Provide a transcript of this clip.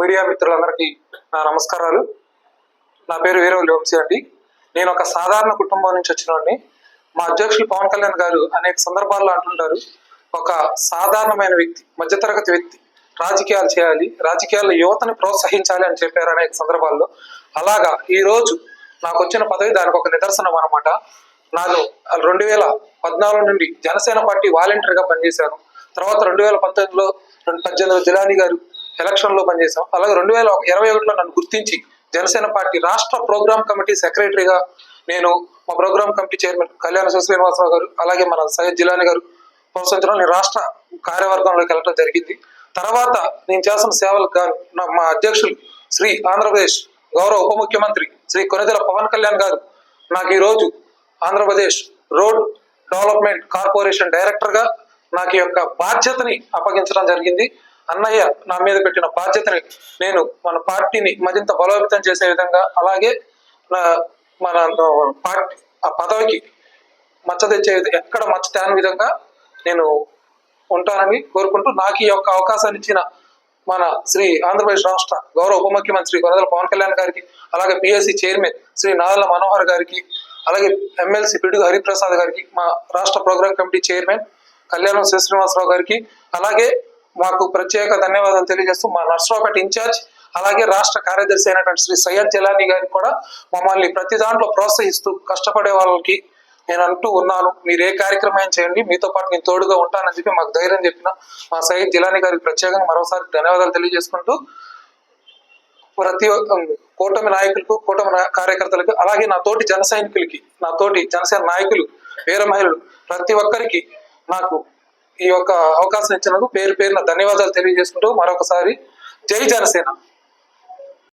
Media మిత్రులందరికీ నా నమస్కారాలు. నా పేరు వీరవల్లి వంశీ అండి. నేను ఒక సాధారణ కుటుంబం నుంచి వచ్చినవాడిని మా అధ్యక్షులు పవన్ కళ్యాణ్ గారు అనేక సందర్భాల్లో అంటుంటారు ఒక సాధారణమైన వ్యక్తి మధ్యతరగతి వ్యక్తి రాజకీయాలు చేయాలి రాజకీయాల్లో యువతని ప్రోత్సహించాలి అని చెప్పారు అనేక సందర్భాల్లో. అలాగా ఈరోజు నాకు వచ్చిన పదవి దానికి ఒక నిదర్శనం అనమాట నాకు రెండు వేల పద్నాలుగు నుండి జనసేన పార్టీ వాలంటీర్గా పనిచేశాను. తర్వాత రెండు వేల పంతొమ్మిదిలో రెండు పద్దెనిమిదిలో జిలాని గారు ఎలక్షన్లో పనిచేశాం అలాగే రెండు వేల ఇరవై ఒకటిలో నన్ను గుర్తించి జనసేన పార్టీ రాష్ట్ర ప్రోగ్రామ్ కమిటీ సెక్రటరీగా నేను మా ప్రోగ్రామ్ కమిటీ చైర్మన్ కళ్యాణ శ్రీనివాసరావు గారు అలాగే మన సయ్యద్ జిలాని గారు ప్రోత్సహించడం నేను రాష్ట్ర కార్యవర్గంలోకి వెళ్ళడం జరిగింది. తర్వాత నేను చేసిన సేవలకు గాను నా- మా అధ్యక్షులు శ్రీ ఆంధ్రప్రదేశ్ గౌరవ ఉప ముఖ్యమంత్రి శ్రీ కొనిదెల పవన్ కళ్యాణ్ గారు నాకు ఈ రోజు ఆంధ్రప్రదేశ్ రోడ్ డెవలప్మెంట్ కార్పొరేషన్ డైరెక్టర్గా నాకు యొక్క బాధ్యతని అప్పగించడం జరిగింది. అన్నయ్య నా మీద పెట్టిన బాధ్యతని నేను మన పార్టీని మరింత బలోపేతం చేసే విధంగా అలాగే నా- మన పార్టీ ఆ పదవికి మచ్చ తెచ్చే ఎక్కడ మచ్చ తేని విధంగా నేను ఉంటానని కోరుకుంటూ నాకు ఈ యొక్క అవకాశాన్ని ఇచ్చిన మన శ్రీ ఆంధ్రప్రదేశ్ రాష్ట్ర గౌరవ ఉప ముఖ్యమంత్రి కొనదల పవన్ కళ్యాణ్ గారికి అలాగే పిఎస్సి చైర్మన్ శ్రీ నాదల మనోహర్ గారికి అలాగే ఎమ్మెల్సీ పిడుగు హరిప్రసాద్ గారికి మా రాష్ట్ర ప్రోగ్రామ్ కమిటీ చైర్మన్ కళ్యాణం శ్రీ శ్రీనివాసరావు గారికి అలాగే మాకు ప్రత్యేక ధన్యవాదాలు తెలియజేస్తూ మా నర్సరావుపేట ఇన్ఛార్జ్ అలాగే రాష్ట్ర కార్యదర్శి అయినటువంటి శ్రీ సయ్యద్ జలానీ గారికి కూడా మమ్మల్ని ప్రతి దాంట్లో ప్రోత్సహిస్తూ కష్టపడే వాళ్ళకి నేను అంటూ ఉన్నాను మీరు ఏ కార్యక్రమం చేయండి మీతో పాటు నేను తోడుగా ఉంటానని చెప్పి మాకు ధైర్యం చెప్పిన మా సయ్యద్ జిలానీ గారికి ప్రత్యేకంగా మరోసారి ధన్యవాదాలు తెలియజేసుకుంటూ ప్రతి ఒక్క కూటమి నాయకులకు కూటమి కార్యకర్తలకు అలాగే నా తోటి జన సైనికులకి నా తోటి జనసేన నాయకులు వీర మహిళలు ప్రతి ఒక్కరికి నాకు ఈ యొక్క అవకాశం ఇచ్చినందుకు పేరు పేరున ధన్యవాదాలు తెలియజేసుకుంటూ మరొకసారి జై జనసేన.